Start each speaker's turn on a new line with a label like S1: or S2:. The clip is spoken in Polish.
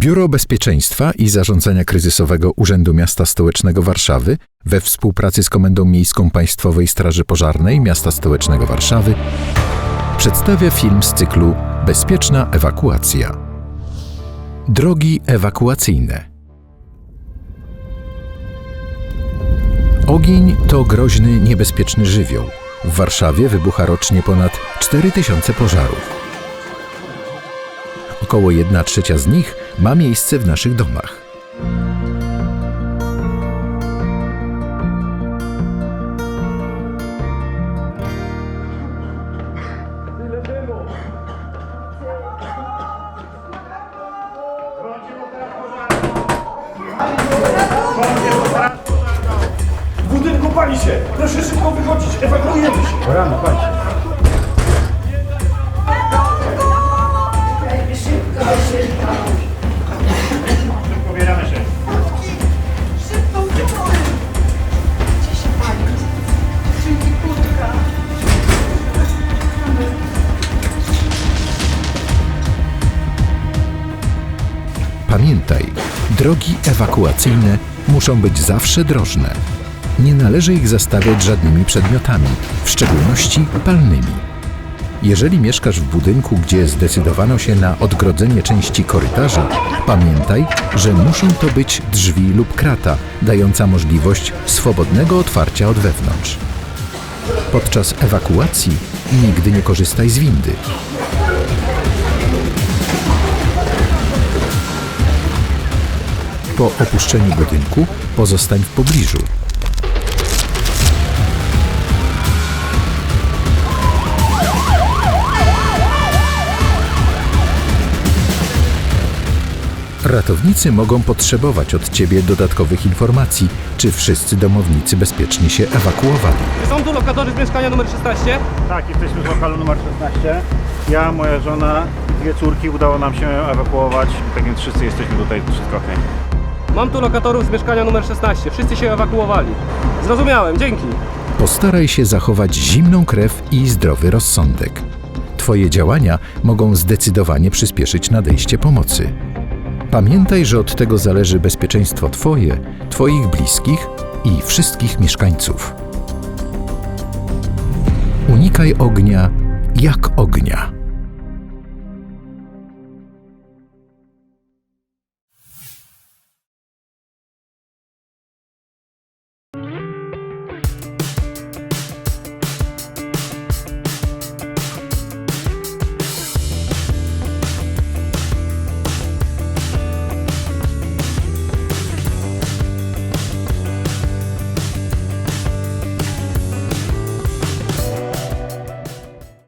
S1: Biuro Bezpieczeństwa i Zarządzania Kryzysowego Urzędu Miasta Stołecznego Warszawy we współpracy z Komendą Miejską Państwowej Straży Pożarnej Miasta Stołecznego Warszawy przedstawia film z cyklu Bezpieczna ewakuacja. Drogi ewakuacyjne. Ogień to groźny, niebezpieczny żywioł. W Warszawie wybucha rocznie ponad 4000 pożarów. Około 1 trzecia z nich ma miejsce w naszych domach.
S2: W budynku pali się! Proszę szybko wychodzić, ewakuujemy się! Rano, pali się.
S1: Pamiętaj, drogi ewakuacyjne muszą być zawsze drożne. Nie należy ich zastawiać żadnymi przedmiotami, w szczególności palnymi. Jeżeli mieszkasz w budynku, gdzie zdecydowano się na odgrodzenie części korytarza, pamiętaj, że muszą to być drzwi lub krata, dająca możliwość swobodnego otwarcia od wewnątrz. Podczas ewakuacji nigdy nie korzystaj z windy. Po opuszczeniu budynku pozostań w pobliżu. Ratownicy mogą potrzebować od Ciebie dodatkowych informacji, czy wszyscy domownicy bezpiecznie się ewakuowali.
S3: Są tu lokatorzy z mieszkania numer 16?
S2: Tak, jesteśmy w lokalu numer 16. Ja, moja żona i dwie córki udało nam się ewakuować. Tak więc wszyscy jesteśmy tutaj, wszystko ok.
S3: Mam tu lokatorów z mieszkania numer 16. Wszyscy się ewakuowali. Zrozumiałem, dzięki.
S1: Postaraj się zachować zimną krew i zdrowy rozsądek. Twoje działania mogą zdecydowanie przyspieszyć nadejście pomocy. Pamiętaj, że od tego zależy bezpieczeństwo Twoje, Twoich bliskich i wszystkich mieszkańców. Unikaj ognia jak ognia.